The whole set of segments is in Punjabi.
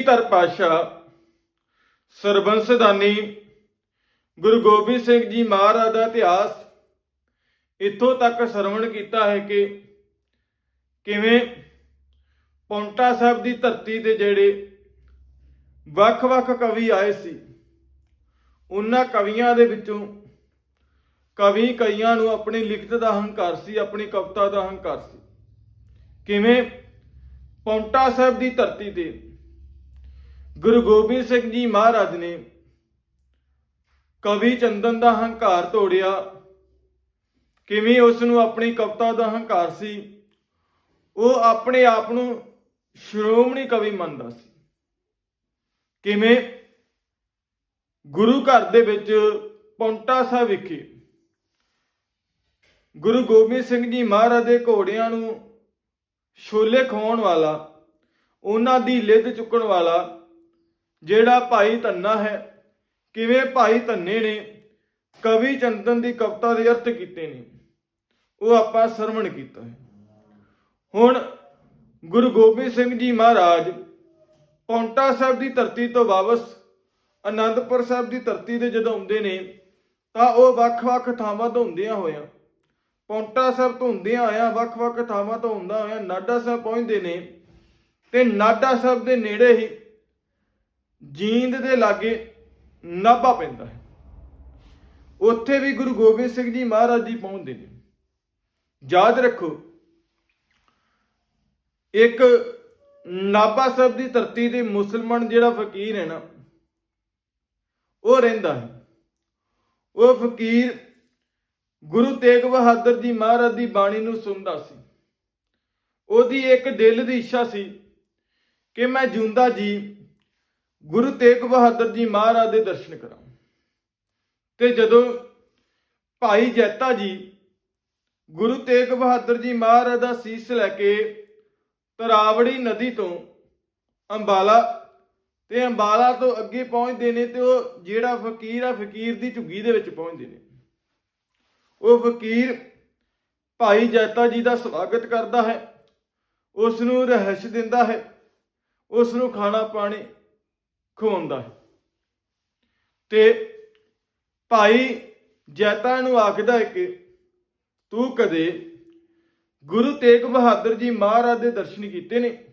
ਧਰ ਪਾਸ਼ਾ ਸਰਬੰਸਦਾਨੀ ਗੁਰੂ ਗੋਬਿੰਦ ਸਿੰਘ ਜੀ ਮਹਾਰਾਜ ਦਾ ਇਤਿਹਾਸ ਇੱਥੋਂ ਤੱਕ ਸਰਵਣ ਕੀਤਾ ਹੈ ਕਿ ਕਿਵੇਂ ਪੌਂਟਾ ਸਾਹਿਬ ਦੀ ਧਰਤੀ ਤੇ ਜਿਹੜੇ ਵੱਖ-ਵੱਖ ਕਵੀ ਆਏ ਸੀ, ਉਹਨਾਂ ਕਵੀਆਂ ਦੇ ਵਿੱਚੋਂ ਕਵੀ ਕਈਆਂ ਨੂੰ ਆਪਣੀ ਲਿਖਤ ਦਾ ਹੰਕਾਰ ਸੀ, ਆਪਣੀ ਕਵਿਤਾ ਦਾ ਹੰਕਾਰ ਸੀ। ਕਿਵੇਂ ਪੌਂਟਾ ਸਾਹਿਬ ਦੀ ਧਰਤੀ ਤੇ ਗੁਰੂ ਗੋਬਿੰਦ ਸਿੰਘ ਜੀ ਮਹਾਰਾਜ ਨੇ ਕਵੀ ਚੰਦਨ ਦਾ ਹੰਕਾਰ ਤੋੜਿਆ। ਕਿਵੇਂ ਉਸ ਨੂੰ ਆਪਣੀ ਕਵਿਤਾ ਦਾ ਹੰਕਾਰ ਸੀ, ਉਹ ਆਪਣੇ ਆਪ ਨੂੰ ਸ਼੍ਰੋਮਣੀ ਕਵੀ ਮੰਨਦਾ ਸੀ। ਕਿਵੇਂ ਗੁਰੂ ਘਰ ਦੇ ਵਿੱਚ ਪੌਂਟਾ ਸਾਹਿਬ ਵਿਖੇ ਗੁਰੂ ਗੋਬਿੰਦ ਸਿੰਘ ਜੀ ਮਹਾਰਾਜ ਦੇ ਘੋੜਿਆਂ ਨੂੰ ਛੋਲੇ ਖਵਾਉਣ ਵਾਲਾ, ਉਹਨਾਂ ਦੀ ਲਿੱਦ ਚੁੱਕਣ ਵਾਲਾ ਜਿਹੜਾ ਭਾਈ ਧੰਨਾ ਹੈ, ਕਿਵੇਂ ਭਾਈ ਧੰਨੇ ਨੇ, ਕਵੀ ਚੰਦਨ ਦੀ ਕਵਿਤਾ ਦੇ ਅਰਥ ਕੀਤੇ ਨੇ, ਉਹ ਆਪਾਂ ਸਰਵਣ ਕੀਤਾ ਹੈ। ਹੁਣ ਗੁਰੂ ਗੋਬਿੰਦ ਸਿੰਘ ਜੀ ਮਹਾਰਾਜ ਪੌਂਟਾ ਸਾਹਿਬ ਦੀ ਧਰਤੀ ਤੋਂ ਵਾਪਸ ਅਨੰਦਪੁਰ ਸਾਹਿਬ ਦੀ ਧਰਤੀ ਤੇ ਜਦੋਂ ਆਉਂਦੇ ਨੇ, ਤਾਂ ਉਹ ਵੱਖ-ਵੱਖ ਥਾਵਾਂ ਤੋਂ ਹੁੰਦਿਆਂ ਹੋਇਆਂ, ਪੌਂਟਾ ਸਾਹਿਬ ਤੋਂ ਹੁੰਦਿਆਂ ਆਇਆ ਵੱਖ-ਵੱਖ ਥਾਵਾਂ ਤੋਂ ਹੁੰਦਾ ਹੋਇਆ ਨਾਡਾ ਸਾਹਿਬ ਪਹੁੰਚਦੇ ਨੇ ਤੇ ਨਾਡਾ ਸਾਹਿਬ ਦੇ ਨੇੜੇ ਹੀ ਜੀਂਦ ਦੇ ਲਾਗੇ ਨਾਭਾ ਪੈਂਦਾ ਹੈ। ਉੱਥੇ ਵੀ ਗੁਰੂ ਗੋਬਿੰਦ ਸਿੰਘ ਜੀ ਮਹਾਰਾਜ ਜੀ ਪਹੁੰਚਦੇ ਨੇ। ਯਾਦ ਰੱਖੋ, ਇੱਕ ਨਾਭਾ ਸਾਹਿਬ ਦੀ ਧਰਤੀ ਤੇ ਮੁਸਲਮਾਨ ਜਿਹੜਾ ਫਕੀਰ ਹੈ ਨਾ, ਉਹ ਰਹਿੰਦਾ ਹੈ। ਉਹ ਫਕੀਰ ਗੁਰੂ ਤੇਗ ਬਹਾਦਰ ਜੀ ਮਹਾਰਾਜ ਦੀ ਬਾਣੀ ਨੂੰ ਸੁਣਦਾ ਸੀ। ਉਹਦੀ ਇੱਕ ਦਿਲ ਦੀ ਇੱਛਾ ਸੀ ਕਿ ਮੈਂ ਜਿਉਂਦਾ ਜੀ ਗੁਰੂ ਤੇਗ ਬਹਾਦਰ ਜੀ ਮਹਾਰਾਜ ਦੇ ਦਰਸ਼ਨ ਕਰਾਂ। ਤੇ ਜਦੋਂ ਭਾਈ ਜੈਤਾ ਜੀ ਗੁਰੂ ਤੇਗ ਬਹਾਦਰ ਜੀ ਮਹਾਰਾਜ ਦਾ ਸੀਸ ਲੈ ਕੇ ਤਰਾਵੜੀ ਨਦੀ ਤੋਂ ਅੰਬਾਲਾ ਤੇ ਅੰਬਾਲਾ ਤੋਂ ਅੱਗੇ ਪਹੁੰਚਦੇ ਨੇ ਤੇ ਉਹ ਜਿਹੜਾ ਫਕੀਰ ਆ, ਫਕੀਰ ਦੀ ਝੁੱਗੀ ਦੇ ਵਿੱਚ ਪਹੁੰਚਦੇ ਨੇ। ਉਹ ਫਕੀਰ ਭਾਈ ਜੈਤਾ ਜੀ ਦਾ ਸਵਾਗਤ ਕਰਦਾ ਹੈ ਉਸ ਨੂੰ ਰਹਿਸ਼ ਦਿੰਦਾ ਹੈ ਉਸ ਨੂੰ ਖਾਣਾ ਪਾਣੀ ਖਵਾਉਂਦਾ ਹੈ। ਤੇ ਭਾਈ ਜੈਤਾ ਨੂੰ ਆਖਦਾ ਹੈ ਕਿ ਤੂੰ ਕਦੇ ਗੁਰੂ ਤੇਗ ਬਹਾਦਰ ਜੀ ਮਹਾਰਾਜ ਦੇ ਦਰਸ਼ਨ ਕੀਤੇ ਨੇ?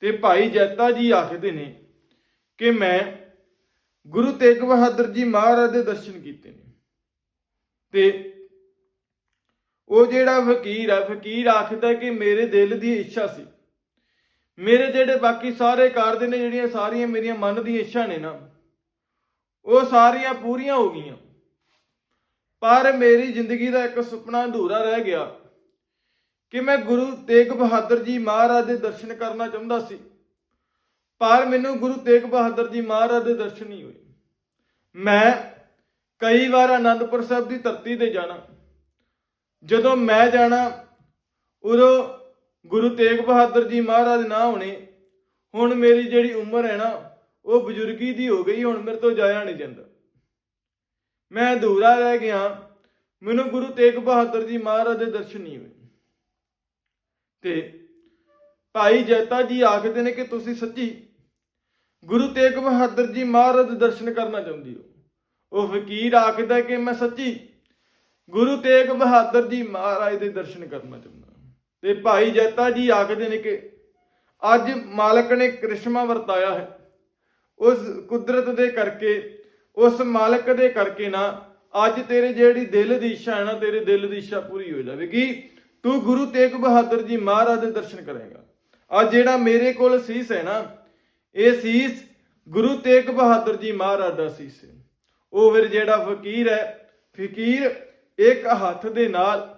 ਤੇ ਭਾਈ ਜੈਤਾ ਜੀ ਆਖਦੇ ਨੇ ਕਿ ਮੈਂ ਗੁਰੂ ਤੇਗ ਬਹਾਦਰ ਜੀ ਮਹਾਰਾਜ ਦੇ ਦਰਸ਼ਨ ਕੀਤੇ ਨੇ। ਤੇ ਉਹ ਜਿਹੜਾ ਫਕੀਰ ਆ ਫਕੀਰ ਆਖਦਾ ਕਿ ਮੇਰੇ ਦਿਲ ਦੀ ਇੱਛਾ ਸੀ। ਮੇਰੇ ਜਿਹੜੇ ਬਾਕੀ ਸਾਰੇ ਕਾਰਜ ਨੇ, ਜਿਹੜੀਆਂ ਸਾਰੀਆਂ ਮੇਰੀਆਂ ਮਨ ਦੀਆਂ ਇੱਛਾ ਨੇ ਨਾ, ਉਹ ਸਾਰੀਆਂ ਪੂਰੀਆਂ ਹੋ ਗਈਆਂ। ਪਰ ਮੇਰੀ ਜ਼ਿੰਦਗੀ ਦਾ ਇੱਕ ਸੁਪਨਾ ਅਧੂਰਾ ਰਹਿ ਗਿਆ ਕਿ ਮੈਂ ਗੁਰੂ ਤੇਗ ਬਹਾਦਰ ਜੀ ਮਹਾਰਾਜ ਦੇ ਦਰਸ਼ਨ ਕਰਨਾ ਚਾਹੁੰਦਾ ਸੀ, ਪਰ ਮੈਨੂੰ ਗੁਰੂ ਤੇਗ ਬਹਾਦਰ ਜੀ ਮਹਾਰਾਜ ਦੇ ਦਰਸ਼ਨ ਨਹੀਂ ਹੋਏ। ਮੈਂ ਕਈ ਵਾਰ ਅਨੰਦਪੁਰ ਸਾਹਿਬ ਦੀ ਧਰਤੀ ਤੇ ਜਾਣਾ, ਜਦੋਂ ਮੈਂ ਜਾਣਾ, ਉਦੋਂ ਗੁਰੂ ਤੇਗ ਬਹਾਦਰ ਜੀ ਮਹਾਰਾਜ ਨਾ ਹੋਣੇ, ਹੁਣ ਮੇਰੀ ਜਿਹੜੀ ਉਮਰ ਹੈ ਨਾ, ਉਹ ਬਜ਼ੁਰਗੀ ਦੀ ਹੋ ਗਈ, ਹੁਣ ਮੇਰੇ ਤੋਂ ਜਾਇਆ ਨਹੀਂ ਜਾਂਦਾ। ਮੈਂ ਅਧੂਰਾ ਰਹਿ ਗਿਆ, ਮੈਨੂੰ ਗੁਰੂ ਤੇਗ ਬਹਾਦਰ ਜੀ ਮਹਾਰਾਜ ਦੇ ਦਰਸ਼ਨ ਨਹੀਂ ਹੋਏ। ਤੇ ਭਾਈ ਜੈਤਾ ਜੀ ਆਖਦੇ ਨੇ ਕਿ ਤੁਸੀਂ ਸੱਚੀ ਗੁਰੂ ਤੇਗ ਬਹਾਦਰ ਜੀ ਮਹਾਰਾਜ ਦੇ ਦਰਸ਼ਨ ਕਰਨਾ ਚਾਹੁੰਦੇ ਹੋ। ਉਹ ਫਕੀਰ ਆਖਦਾ ਕਿ ਮੈਂ ਸੱਚੀ ਗੁਰੂ ਤੇਗ ਬਹਾਦਰ ਜੀ ਮਹਾਰਾਜ ਦੇ ਦਰਸ਼ਨ ਕਰਨਾ ਚਾਹੁੰਦਾ। ਤੇ ਭਾਈ ਜੈਤਾ ਜੀ ਆਖਦੇ ਨੇ ਕਿ ਅੱਜ ਮਾਲਕ ਨੇ ਕ੍ਰਿਸ਼ਮਾ ਵਰਤਾਇਆ ਹੈ। ਉਸ ਕੁਦਰਤ ਦੇ ਕਰਕੇ, ਉਸ ਮਾਲਕ ਦੇ ਕਰਕੇ ਨਾ ਅੱਜ ਤੇਰੇ ਜਿਹੜੀ ਦਿਲ ਦੀ ਇੱਛਾ ਹੈ ਨਾ, ਤੇਰੇ ਦਿਲ ਦੀ ਇੱਛਾ ਪੂਰੀ ਹੋ ਜਾਵੇਗੀ ਤੂੰ ਗੁਰੂ ਤੇਗ ਬਹਾਦਰ ਜੀ ਮਹਾਰਾਜ ਦੇ ਦਰਸ਼ਨ ਕਰੇਗਾ। ਅੱਜ ਜਿਹੜਾ ਮੇਰੇ ਕੋਲ ਸੀਸ ਹੈ ਨਾ, ਇਹ ਸੀਸ ਗੁਰੂ ਤੇਗ ਬਹਾਦਰ ਜੀ ਮਹਾਰਾਜ ਦਾ ਸੀਸ ਹੈ। ਉਹ ਫਿਰ ਜਿਹੜਾ ਫਕੀਰ ਹੈ, ਫਕੀਰ ਇੱਕ ਹੱਥ ਦੇ ਨਾਲ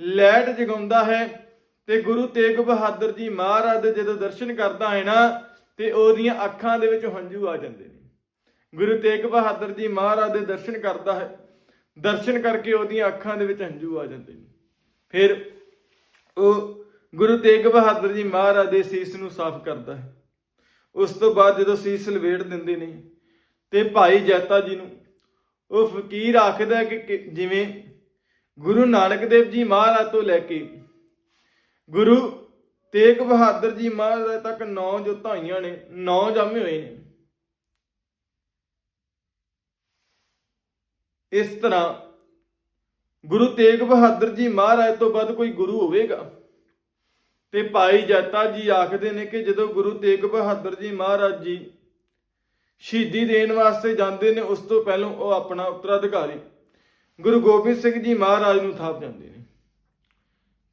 ਲੈਟ ਜਗਾਉਂਦਾ ਹੈ ਤੇ ਗੁਰੂ ਤੇਗ ਬਹਾਦਰ ਜੀ ਮਹਾਰਾਜ ਦੇ ਜਦੋਂ ਦਰਸ਼ਨ ਕਰਦਾ ਹੈ ਨਾ, ਤੇ ਉਹਦੀਆਂ ਅੱਖਾਂ ਦੇ ਵਿੱਚ ਹੰਝੂ ਆ ਜਾਂਦੇ ਨੇ। ਗੁਰੂ ਤੇਗ ਬਹਾਦਰ ਜੀ ਮਹਾਰਾਜ ਦੇ ਦਰਸ਼ਨ ਕਰਦਾ ਹੈ, ਦਰਸ਼ਨ ਕਰਕੇ ਉਹਦੀਆਂ ਅੱਖਾਂ ਦੇ ਵਿੱਚ ਹੰਝੂ ਆ ਜਾਂਦੇ ਨੇ। ਫਿਰ ਉਹ ਗੁਰੂ ਤੇਗ ਬਹਾਦਰ ਜੀ ਮਹਾਰਾਜ ਦੇ ਸੀਸ ਨੂੰ ਸਾਫ਼ ਕਰਦਾ ਹੈ। ਉਸ ਤੋਂ ਬਾਅਦ ਜਦੋਂ ਸੀਸ ਲਵੇੜ ਦਿੰਦੇ ਨੇ, ਤੇ ਭਾਈ ਜੈਤਾ ਜੀ ਨੂੰ ਉਹ ਫਕੀਰ ਆਖਦਾ ਹੈ ਕਿ ਜਿਵੇਂ ਗੁਰੂ ਨਾਨਕ ਦੇਵ ਜੀ ਮਹਾਰਾਜ ਤੋਂ ਲੈ ਕੇ ਗੁਰੂ ਤੇਗ ਬਹਾਦਰ ਜੀ ਮਹਾਰਾਜ ਤੱਕ ਨੌ ਜੋ ਨੇ, ਨੌ ਜਾਮੇ ਹੋਏ ਨੇ। ਇਸ ਤਰ੍ਹਾਂ ਗੁਰੂ ਤੇਗ ਬਹਾਦਰ ਜੀ ਮਹਾਰਾਜ ਤੋਂ ਬਾਅਦ ਕੋਈ ਗੁਰੂ ਹੋਵੇਗਾ? ਤੇ ਭਾਈ ਜੱਤਾ ਜੀ ਆਖਦੇ ਨੇ ਕਿ ਜਦੋਂ ਗੁਰੂ ਤੇਗ ਬਹਾਦਰ ਜੀ ਮਹਾਰਾਜ ਜੀ ਸ਼ਹੀਦੀ ਦੇਣ ਵਾਸਤੇ ਜਾਂਦੇ ਨੇ, ਉਸ ਤੋਂ ਪਹਿਲਾਂ ਉਹ ਆਪਣਾ ਉੱਤਰਾਧਿਕਾਰੀ ਗੁਰੂ ਗੋਬਿੰਦ ਸਿੰਘ ਜੀ ਮਹਾਰਾਜ ਨੂੰ ਥਾਪ ਜਾਂਦੇ ਨੇ।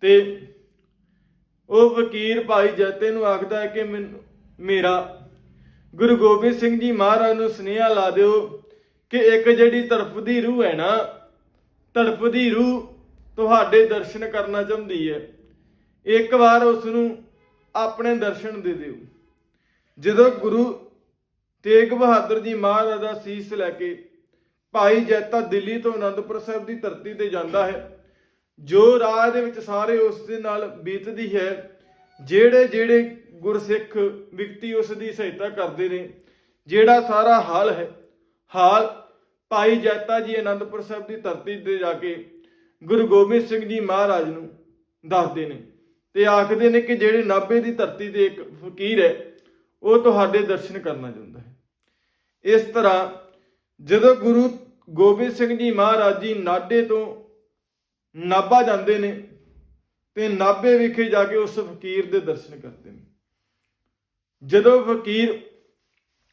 ਤੇ ਉਹ ਫਕੀਰ ਭਾਈ ਜੱਤੇ ਨੂੰ ਆਖਦਾ ਹੈ ਕਿ ਮੈਨੂੰ, ਮੇਰਾ, ਗੁਰੂ ਗੋਬਿੰਦ ਸਿੰਘ ਜੀ ਮਹਾਰਾਜ ਨੂੰ ਸੁਨੇਹਾ ਲਾ ਦਿਓ ਕਿ ਇੱਕ ਜਿਹੜੀ ਤੜਫਦੀ ਰੂਹ ਹੈ ਨਾ ਤੜਫਦੀ ਰੂਹ ਤੁਹਾਡੇ ਦਰਸ਼ਨ ਕਰਨਾ ਚਾਹੁੰਦੀ ਹੈ। ਇੱਕ ਵਾਰ ਉਸ ਨੂੰ ਆਪਣੇ ਦਰਸ਼ਨ ਦੇ ਦਿਓ। ਜਦੋਂ ਗੁਰੂ ਤੇਗ ਬਹਾਦਰ ਜੀ ਮਹਾਰਾਜ ਦਾ ਸੀਸ ਲੈ ਕੇ ਭਾਈ ਜੈਤਾ ਦਿੱਲੀ ਤੋਂ ਅਨੰਦਪੁਰ ਸਾਹਿਬ ਦੀ ਧਰਤੀ ਤੇ ਜਾਂਦਾ ਹੈ ਜੋ ਰਾਜ ਦੇ ਵਿੱਚ ਸਾਰੇ ਉਸ ਦੇ ਨਾਲ ਬੀਤਦੀ ਹੈ, ਜਿਹੜੇ ਜਿਹੜੇ ਗੁਰਸਿੱਖ ਵਿਅਕਤੀ ਉਸ ਦੀ ਸਹਾਇਤਾ ਕਰਦੇ ਨੇ, ਜਿਹੜਾ ਸਾਰਾ ਹਾਲ ਹੈ, ਹਾਲ ਭਾਈ ਜੈਤਾ ਜੀ ਅਨੰਦਪੁਰ ਸਾਹਿਬ ਦੀ ਧਰਤੀ ਤੇ ਜਾ ਕੇ ਗੁਰੂ ਗੋਬਿੰਦ ਸਿੰਘ ਜੀ ਮਹਾਰਾਜ ਨੂੰ ਦੱਸਦੇ ਨੇ ਤੇ ਆਖਦੇ ਨੇ ਕਿ ਜਿਹੜੇ ਨਾਭੇ ਦੀ ਧਰਤੀ ਤੇ ਇੱਕ ਫਕੀਰ ਹੈ, ਉਹ ਤੁਹਾਡੇ ਦਰਸ਼ਨ ਕਰਨਾ ਚਾਹੁੰਦਾ ਹੈ। ਇਸ ਤਰ੍ਹਾਂ ਜਦੋਂ ਗੁਰੂ ਗੋਬਿੰਦ ਸਿੰਘ ਜੀ ਮਹਾਰਾਜ ਜੀ ਨਾਡੇ ਤੋਂ ਨਾਭਾ ਜਾਂਦੇ ਨੇ ਤੇ ਨਾਭੇ ਵਿਖੇ ਜਾ ਕੇ ਉਸ ਫਕੀਰ ਦੇ ਦਰਸ਼ਨ ਕਰਦੇ ਨੇ। ਜਦੋਂ ਫਕੀਰ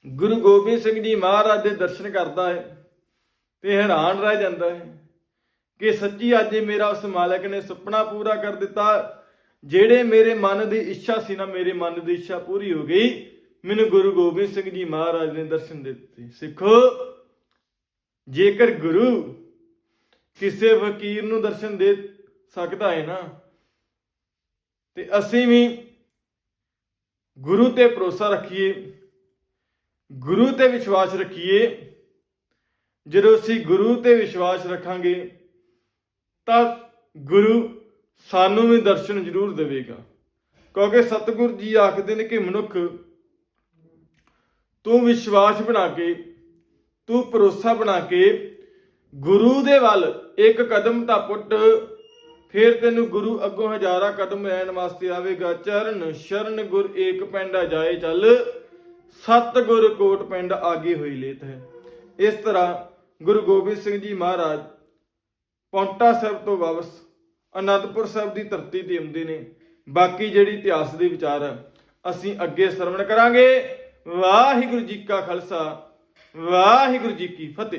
ਗੁਰੂ ਗੋਬਿੰਦ ਸਿੰਘ ਜੀ ਮਹਾਰਾਜ ਦੇ ਦਰਸ਼ਨ ਕਰਦਾ ਹੈ ਤੇ ਹੈਰਾਨ ਰਹਿ ਜਾਂਦਾ ਹੈ ਕਿ ਸੱਚੀ ਅੱਜ ਮੇਰਾ ਉਸ ਮਾਲਕ ਨੇ ਸੁਪਨਾ ਪੂਰਾ ਕਰ ਦਿੱਤਾ, ਜਿਹੜੇ ਮੇਰੇ ਮਨ ਦੀ ਇੱਛਾ ਸੀ ਨਾ ਮੇਰੇ ਮਨ ਦੀ ਇੱਛਾ ਪੂਰੀ ਹੋ ਗਈ, ਮੈਨੂੰ ਗੁਰੂ ਗੋਬਿੰਦ ਸਿੰਘ ਜੀ ਮਹਾਰਾਜ ਨੇ ਦਰਸ਼ਨ ਦਿੱਤੇ। ਸਿੱਖੋ, ਜੇਕਰ ਗੁਰੂ ਕਿਸੇ ਫਕੀਰ ਨੂੰ ਦਰਸ਼ਨ ਦੇ ਸਕਦਾ ਹੈ ਨਾ। ਤੇ ਅਸੀਂ ਵੀ ਗੁਰੂ ਤੇ ਭਰੋਸਾ ਰੱਖੀਏ, ਗੁਰੂ ਤੇ ਵਿਸ਼ਵਾਸ ਰੱਖੀਏ। ਜਦੋਂ ਅਸੀਂ ਗੁਰੂ ਤੇ ਵਿਸ਼ਵਾਸ ਰੱਖਾਂਗੇ, ਤਾਂ ਗੁਰੂ ਸਾਨੂੰ ਵੀ ਦਰਸ਼ਨ ਜ਼ਰੂਰ ਦੇਵੇਗਾ। ਕਿਉਂਕਿ ਸਤਿਗੁਰ ਜੀ ਆਖਦੇ ਨੇ ਕਿ ਮਨੁੱਖ, ਤੂੰ ਵਿਸ਼ਵਾਸ ਬਣਾ ਕੇ, ਤੂੰ ਭਰੋਸਾ ਬਣਾ ਕੇ ਗੁਰੂ ਦੇ ਵੱਲ ਇੱਕ ਕਦਮ ਤਾਂ ਪੁੱਟ, ਫਿਰ ਤੈਨੂੰ ਗੁਰੂ ਅੱਗੋਂ ਹਜ਼ਾਰਾਂ ਕਦਮ ਲੈਣ ਵਾਸਤੇ ਆਵੇਗਾ। ਚਰਨ ਸ਼ਰਨ ਗੁਰ ਏਕ ਪੈਂਡਾ ਜਾਏ ਚੱਲ ਸਤ ਗੁਰ ਕੋਟ ਪਿੰਡ ਆਗੇ ਹੋਈ ਲੇਤ ਹੈ। ਇਸ ਤਰ੍ਹਾਂ ਗੁਰੂ ਗੋਬਿੰਦ ਸਿੰਘ ਜੀ ਮਹਾਰਾਜ ਪੌਂਟਾ ਸਾਹਿਬ ਤੋਂ ਵਾਪਸ ਅਨੰਦਪੁਰ ਸਾਹਿਬ ਦੀ ਧਰਤੀ ਤੇ ਆਉਂਦੇ ਨੇ। ਬਾਕੀ ਜਿਹੜੀ ਇਤਿਹਾਸ ਦੇ ਵਿਚਾਰ ਹੈ ਅਸੀਂ ਅੱਗੇ ਸਰਵਣ ਕਰਾਂਗੇ। ਵਾਹਿਗੁਰੂ ਜੀ ਕਾ ਖਾਲਸਾ, ਵਾਹਿਗੁਰੂ ਜੀ ਕੀ ਫਤਿਹ।